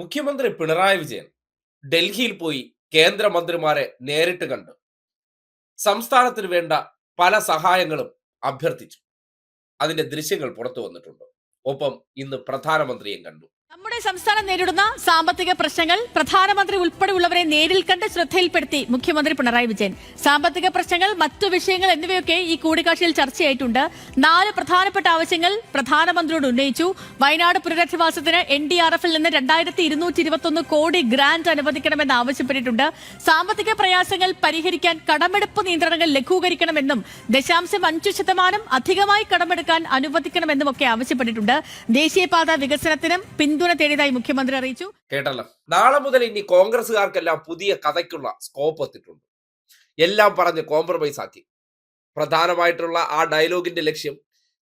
മുഖ്യമന്ത്രി പിണറായി വിജയൻ ഡൽഹിയിൽ പോയി കേന്ദ്രമന്ത്രിമാരെ നേരിട്ട് കണ്ട്. സംസ്ഥാനത്തിന് വേണ്ട പല സഹായങ്ങളും അഭ്യർത്ഥിച്ചു. അതിന്റെ ദൃശ്യങ്ങൾ പുറത്തു വന്നിട്ടുണ്ട്. ഒപ്പം ഇന്ന് പ്രധാനമന്ത്രിയും കണ്ടു. സംസ്ഥാനം നേരിടുന്ന സാമ്പത്തിക പ്രശ്നങ്ങൾ പ്രധാനമന്ത്രി ഉൾപ്പെടെയുള്ളവരെ നേരിൽ കണ്ട് ശ്രദ്ധയിൽപ്പെടുത്തി മുഖ്യമന്ത്രി പിണറായി വിജയൻ. സാമ്പത്തിക പ്രശ്നങ്ങൾ മറ്റു വിഷയങ്ങൾ എന്നിവയൊക്കെ ഈ കൂടിക്കാഴ്ചയിൽ ചർച്ചയായിട്ടുണ്ട്. നാല് പ്രധാനപ്പെട്ട ആവശ്യങ്ങൾ പ്രധാനമന്ത്രിയോട് ഉന്നയിച്ചു. വയനാട് പുനരധിവാസത്തിന് എൻ ഡി ആർ എഫിൽ നിന്ന് രണ്ടായിരത്തി ഇരുന്നൂറ്റി ഇരുപത്തൊന്ന് കോടി ഗ്രാന്റ് അനുവദിക്കണമെന്ന് ആവശ്യപ്പെട്ടിട്ടുണ്ട്. സാമ്പത്തിക പ്രയാസങ്ങൾ പരിഹരിക്കാൻ കടമെടുപ്പ് നിയന്ത്രണങ്ങൾ ലഘൂകരിക്കണമെന്നും ദശാംശം അഞ്ചു ശതമാനം അധികമായി കടമെടുക്കാൻ അനുവദിക്കണമെന്നും ഒക്കെ ആവശ്യപ്പെട്ടിട്ടുണ്ട്. ദേശീയപാത വികസനത്തിനും പിന്തുണ തേടിയതായി മുഖ്യമന്ത്രി അറിയിച്ചു. കേട്ടല്ലോ. നാളെ മുതൽ ഇനി കോൺഗ്രസ്സുകാർക്കെല്ലാം പുതിയ കഥയ്ക്കുള്ള സ്കോപ്പ് എത്തിയിട്ടുണ്ട്. എല്ലാം പറഞ്ഞ് കോംപ്രമൈസ് ആക്കി. പ്രധാനമായിട്ടുള്ള ആ ഡയലോഗിന്റെ ലക്ഷ്യം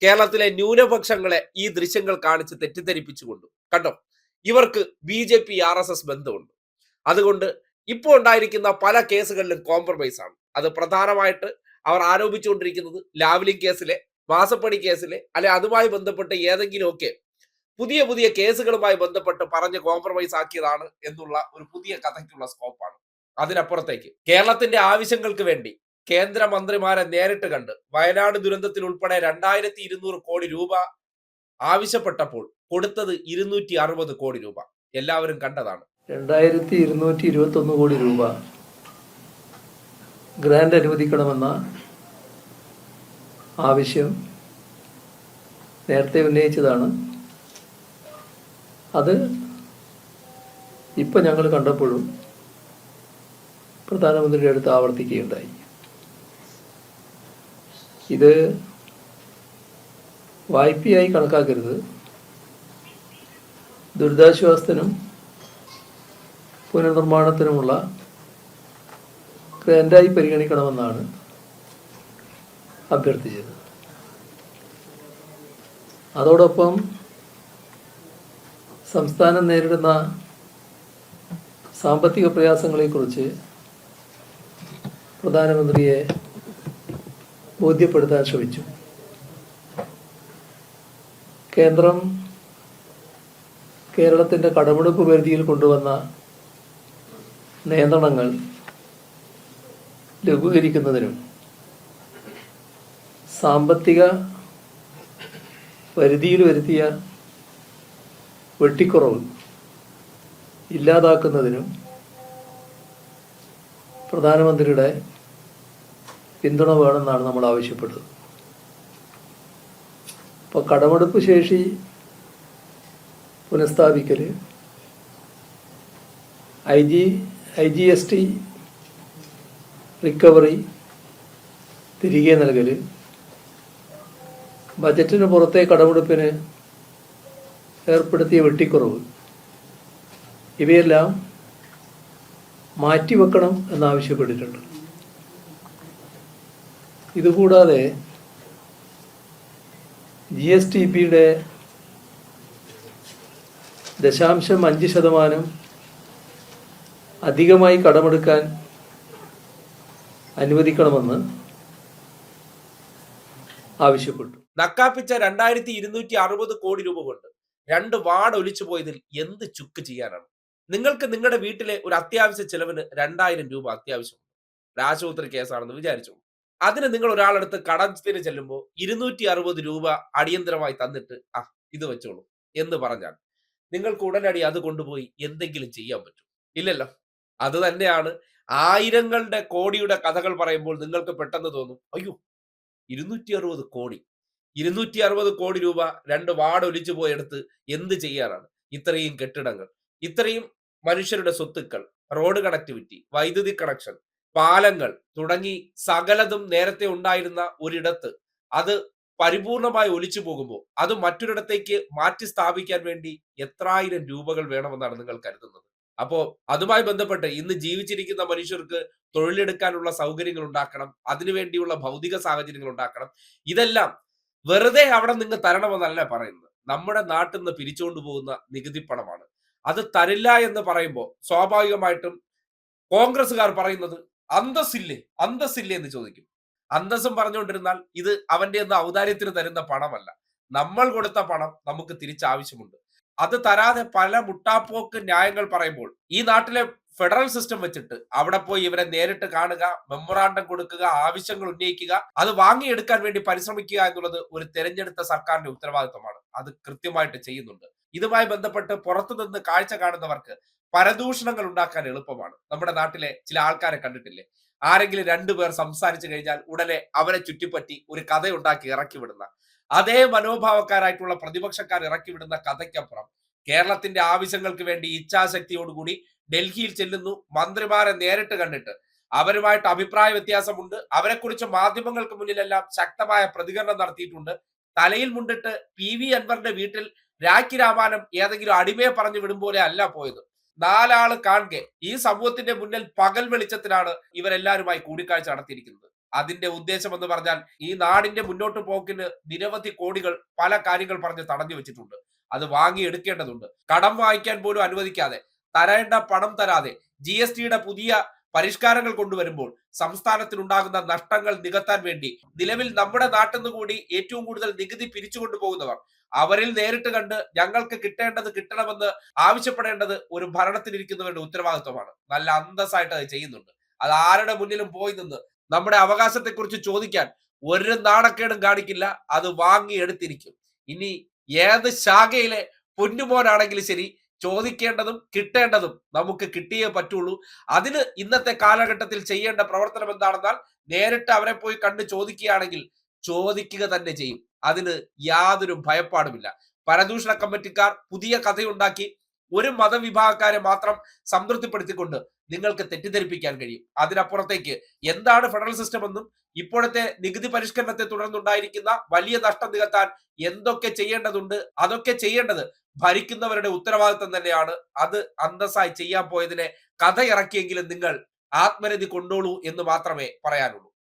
കേരളത്തിലെ ന്യൂനപക്ഷങ്ങളെ ഈ ദൃശ്യങ്ങൾ കാണിച്ച് തെറ്റിദ്ധരിപ്പിച്ചുകൊണ്ടു. കണ്ടോ? ഇവർക്ക് B J P R S S ബന്ധമുണ്ട്. അതുകൊണ്ട് ഇപ്പോൾ ഉണ്ടായിരിക്കുന്ന പല കേസുകളിലും കോംപ്രമൈസ് ആണ്. അത് പ്രധാനമായിട്ട് അവർ ആരോപിച്ചുകൊണ്ടിരിക്കുന്നത് ലാവ്ലിംഗ് കേസിലെ മാസപ്പടി കേസിലെ അല്ലെ അതുമായി ബന്ധപ്പെട്ട് ഏതെങ്കിലുമൊക്കെ പുതിയ പുതിയ കേസുകളുമായി ബന്ധപ്പെട്ട് പറഞ്ഞ് കോംപ്രമൈസ് ആക്കിയതാണ് എന്നുള്ള ഒരു പുതിയ കഥയ്ക്കുള്ള സ്കോപ്പാണ് അതിനപ്പുറത്തേക്ക് കേരളത്തിന്റെ ആവശ്യങ്ങൾക്ക് വേണ്ടി കേന്ദ്രമന്ത്രിമാരെ നേരിട്ട് കണ്ട് വയനാട് ദുരന്തത്തിൽ ഉൾപ്പെടെ രണ്ടായിരത്തി ഇരുന്നൂറ് കോടി രൂപ ആവശ്യപ്പെട്ടപ്പോൾ കൊടുത്തത് ഇരുന്നൂറ്റി അറുപത് കോടി രൂപ. എല്ലാവരും കണ്ടതാണ്. രണ്ടായിരത്തി ഇരുന്നൂറ്റി ഇരുപത്തി ഒന്ന് കോടി രൂപ ഗ്രാന്റ് അനുവദിക്കണമെന്ന ആവശ്യം നേരത്തെ ഉന്നയിച്ചതാണ്. അത് ഇപ്പം ഞങ്ങൾ കണ്ടപ്പോഴും പ്രധാനമന്ത്രിയുടെ അടുത്ത് ആവർത്തിക്കുകയുണ്ടായി. ഇത് വായ്പയായി കണക്കാക്കരുത്. ദുരിതാശ്വാസത്തിനും പുനർനിർമ്മാണത്തിനുമുള്ള ഗ്രാൻഡായി പരിഗണിക്കണമെന്നാണ് അഭ്യർത്ഥിച്ചത്. അതോടൊപ്പം സംസ്ഥാനം നേരിടുന്ന സാമ്പത്തിക പ്രയാസങ്ങളെക്കുറിച്ച് പ്രധാനമന്ത്രിയെ ബോധ്യപ്പെടുത്താൻ ശ്രമിച്ചു. കേന്ദ്രം കേരളത്തിന്റെ കടമെടുപ്പ് പരിധിയിൽ കൊണ്ടുവന്ന നിയന്ത്രണങ്ങൾ ലഘൂകരിക്കുന്നതിനും സാമ്പത്തിക പരിധിയിൽ വരുത്തിയ വെട്ടിക്കുറവ് ഇല്ലാതാക്കുന്നതിനും പ്രധാനമന്ത്രിയുടെ പിന്തുണ വേണമെന്നാണ് നമ്മൾ ആവശ്യപ്പെട്ടത്. അപ്പോൾ കടമെടുപ്പ് ശേഷി പുനഃസ്ഥാപിക്കൽ I G I G S T recovery തിരികെ നൽകൽ ബജറ്റിന് പുറത്തെ കടമെടുപ്പിന് ഏർപ്പെടുത്തിയ വെട്ടിക്കുറവ്. ഇവയെല്ലാം മാറ്റിവെക്കണം എന്നാവശ്യപ്പെട്ടിട്ടുണ്ട്. ഇതുകൂടാതെ ജി എസ് ടി പിയുടെ ദശാംശം അഞ്ച് ശതമാനം അധികമായി കടമെടുക്കാൻ അനുവദിക്കണമെന്ന് ആവശ്യപ്പെട്ടു. നക്കാപ്പിച്ച രണ്ടായിരത്തി ഇരുന്നൂറ്റി അറുപത് കോടി രൂപ കൊണ്ട് രണ്ട് വാർഡ് ഒലിച്ചു പോയതിൽ എന്ത് ചുക്ക് ചെയ്യാനാണ്? നിങ്ങൾക്ക് നിങ്ങളുടെ വീട്ടിലെ ഒരു അത്യാവശ്യ ചെലവിന് രണ്ടായിരം രൂപ അത്യാവശ്യമുണ്ട് ഒരു കേസാണെന്ന് വിചാരിച്ചു. അതിന് നിങ്ങൾ ഒരാളെടുത്ത് കടത്തിന് ചെല്ലുമ്പോൾ ഇരുന്നൂറ്റി അറുപത് രൂപ അടിയന്തരമായി തന്നിട്ട് ആ ഇത് വെച്ചോളൂ എന്ന് പറഞ്ഞാൽ നിങ്ങൾക്ക് ഉടനടി അത് കൊണ്ടുപോയി എന്തെങ്കിലും ചെയ്യാൻ പറ്റും. ഇല്ലല്ലോ. അത് തന്നെയാണ്. ആയിരങ്ങളുടെ കോടിയുടെ കഥകൾ പറയുമ്പോൾ നിങ്ങൾക്ക് പെട്ടെന്ന് തോന്നും അയ്യോ ഇരുന്നൂറ്റി അറുപത് കോടി. ഇരുന്നൂറ്റി അറുപത് കോടി രൂപ രണ്ട് വാർഡ് ഒലിച്ചു പോയെടുത്ത് എന്ത് ചെയ്യാറാണ് ഇത്രയും കെട്ടിടങ്ങൾ ഇത്രയും മനുഷ്യരുടെ സ്വത്തുക്കൾ റോഡ് കണക്ടിവിറ്റി വൈദ്യുതി കണക്ഷൻ പാലങ്ങൾ തുടങ്ങി സകലതും നേരത്തെ ഉണ്ടായിരുന്ന ഒരിടത്ത് അത് പരിപൂർണമായി ഒലിച്ചു പോകുമ്പോൾ അത് മറ്റൊരിടത്തേക്ക് മാറ്റി സ്ഥാപിക്കാൻ വേണ്ടി എത്രായിരം രൂപകൾ വേണമെന്നാണ് നിങ്ങൾ കരുതുന്നത്. അപ്പോ അതുമായി ബന്ധപ്പെട്ട് ഇന്ന് ജീവിച്ചിരിക്കുന്ന മനുഷ്യർക്ക് തൊഴിലെടുക്കാനുള്ള സൗകര്യങ്ങൾ ഉണ്ടാക്കണം അതിനുവേണ്ടിയുള്ള ഭൗതിക സാഹചര്യങ്ങൾ ഉണ്ടാക്കണം. ഇതെല്ലാം വെറുതെ അവിടെ നിങ്ങൾ തരണമെന്നല്ല പറയുന്നത്. നമ്മുടെ നാട്ടിൽ നിന്ന് പിരിച്ചുകൊണ്ട് പോകുന്ന നികുതി പണമാണ്. അത് തരില്ല എന്ന് പറയുമ്പോൾ സ്വാഭാവികമായിട്ടും കോൺഗ്രസ്സുകാർ പറയുന്നത് അന്തസ്സില്ലേ അന്തസ്സില്ലേ എന്ന് ചോദിക്കും. അന്തസ്സും പറഞ്ഞുകൊണ്ടിരുന്നാൽ ഇത് അവന്റെ എന്ന ഔദാര്യത്തിന് തരുന്ന പണമല്ല. നമ്മൾ കൊടുത്ത പണം നമുക്ക് തിരിച്ചാവശ്യമുണ്ട്. അത് തരാതെ പല മുട്ടാപ്പോക്ക് ന്യായങ്ങൾ പറയുമ്പോൾ ഈ നാട്ടിലെ ഫെഡറൽ സിസ്റ്റം വെച്ചിട്ട് അവിടെ പോയി ഇവരെ നേരിട്ട് കാണുക മെമ്മോറാണ്ടം കൊടുക്കുക ആവശ്യങ്ങൾ ഉന്നയിക്കുക അത് വാങ്ങിയെടുക്കാൻ വേണ്ടി പരിശ്രമിക്കുക എന്നുള്ളത് ഒരു തെരഞ്ഞെടുത്ത സർക്കാരിന്റെ ഉത്തരവാദിത്വമാണ്. അത് കൃത്യമായിട്ട് ചെയ്യുന്നുണ്ട്. ഇതുമായി ബന്ധപ്പെട്ട് പുറത്തുനിന്ന് കാഴ്ച കാണുന്നവർക്ക് പരദൂഷണങ്ങൾ ഉണ്ടാക്കാൻ എളുപ്പമാണ്. നമ്മുടെ നാട്ടിലെ ചില ആൾക്കാരെ കണ്ടിട്ടില്ലേ? ആരെങ്കിലും രണ്ടുപേർ സംസാരിച്ചു കഴിഞ്ഞാൽ ഉടനെ അവരെ ചുറ്റിപ്പറ്റി ഒരു കഥയുണ്ടാക്കി ഇറക്കി വിടുന്ന അതേ മനോഭാവക്കാരായിട്ടുള്ള പ്രതിപക്ഷക്കാർ ഇറക്കി വിടുന്ന കഥയ്ക്കപ്പുറം കേരളത്തിന്റെ ആവശ്യങ്ങൾക്ക് വേണ്ടി ഇച്ഛാശക്തിയോടുകൂടി ഡൽഹിയിൽ ചെല്ലുന്നു. മന്ത്രിമാരെ നേരിട്ട് കണ്ടിട്ട് അവരുമായിട്ട് അഭിപ്രായ വ്യത്യാസമുണ്ട്. അവരെക്കുറിച്ച് മാധ്യമങ്ങൾക്ക് മുന്നിലെല്ലാം ശക്തമായ പ്രതികരണം നടത്തിയിട്ടുണ്ട്. തലയിൽ മുണ്ടിട്ട് പി വി അൻവറിന്റെ വീട്ടിൽ രാഖി രാമാനം ഏതെങ്കിലും അടിമയെ പറഞ്ഞു വിടും പോലെ അല്ല പോയത്. നാലാൾ കാണുക. ഈ സമൂഹത്തിന്റെ മുന്നിൽ പകൽ വെളിച്ചത്തിലാണ് ഇവരെല്ലാവരുമായി കൂടിക്കാഴ്ച നടത്തിയിരിക്കുന്നത്. അതിന്റെ ഉദ്ദേശം എന്ന് പറഞ്ഞാൽ ഈ നാടിന്റെ മുന്നോട്ട് പോക്കിന് നിരവധി കോടികൾ പല കാര്യങ്ങൾ പറഞ്ഞ് തടഞ്ഞു വെച്ചിട്ടുണ്ട്. അത് വാങ്ങി എടുക്കേണ്ടതുണ്ട് കടം വായിക്കാൻ പോലും അനുവദിക്കാതെ തരേണ്ട പണം തരാതെ ജി എസ് ടിയുടെ പുതിയ പരിഷ്കാരങ്ങൾ കൊണ്ടുവരുമ്പോൾ സംസ്ഥാനത്തിനുണ്ടാകുന്ന നഷ്ടങ്ങൾ നികത്താൻ വേണ്ടി നിലവിൽ നമ്മുടെ നാട്ടിൽ നിന്ന് കൂടി ഏറ്റവും കൂടുതൽ നികുതി പിരിച്ചുകൊണ്ടു പോകുന്നവർ അവരിൽ നേരിട്ട് കണ്ട് ഞങ്ങൾക്ക് കിട്ടേണ്ടത് കിട്ടണമെന്ന് ആവശ്യപ്പെടേണ്ടത് ഒരു ഭരണത്തിലിരിക്കുന്നവരുടെ ഉത്തരവാദിത്വമാണ്. നല്ല അന്തസ്സായിട്ട് അത് ചെയ്യുന്നുണ്ട്. അത് ആരുടെ മുന്നിലും പോയി നിന്ന് നമ്മുടെ അവകാശത്തെക്കുറിച്ച് ചോദിക്കാൻ ഒരു നാണക്കേടും കാണിക്കില്ല. അത് വാങ്ങി എടുത്തിരിക്കും ഇനി ഏത് ശാഖയിലെ പൊന്നുമോനാണെങ്കിലും ശരി ചോദിക്കേണ്ടതും കിട്ടേണ്ടതും നമുക്ക് കിട്ടിയേ പറ്റുള്ളൂ. അതിന് ഇന്നത്തെ കാലഘട്ടത്തിൽ ചെയ്യേണ്ട പ്രവർത്തനം എന്താണെന്നാൽ നേരിട്ട് അവരെ പോയി കണ്ട് ചോദിക്കുകയാണെങ്കിൽ ചോദിക്കുക തന്നെ ചെയ്യും. അതിന് യാതൊരു ഭയപ്പാടുമില്ല. പരദൂഷണ കമ്മിറ്റിക്കാർ പുതിയ കഥയുണ്ടാക്കി ഒരു മതവിഭാഗക്കാരെ മാത്രം സംതൃപ്തിപ്പെടുത്തിക്കൊണ്ട് നിങ്ങൾക്ക് തെറ്റിദ്ധരിപ്പിക്കാൻ കഴിയും. അതിനപ്പുറത്തേക്ക് എന്താണ് ഫെഡറൽ സിസ്റ്റം എന്നും ഇപ്പോഴത്തെ നികുതി പരിഷ്കരണത്തെ തുടർന്നുണ്ടായിരിക്കുന്ന വലിയ നഷ്ടം നികത്താൻ എന്തൊക്കെ ചെയ്യേണ്ടതുണ്ട് അതൊക്കെ ചെയ്യേണ്ടത് ഭരിക്കുന്നവരുടെ ഉത്തരവാദിത്തം തന്നെയാണ്. അത് അന്തസ്സായി ചെയ്യാൻ പോയതിനെ കഥ ഇറക്കിയെങ്കിലും നിങ്ങൾ ആത്മരതി കൊണ്ടോളൂ എന്ന് മാത്രമേ പറയാനുള്ളൂ.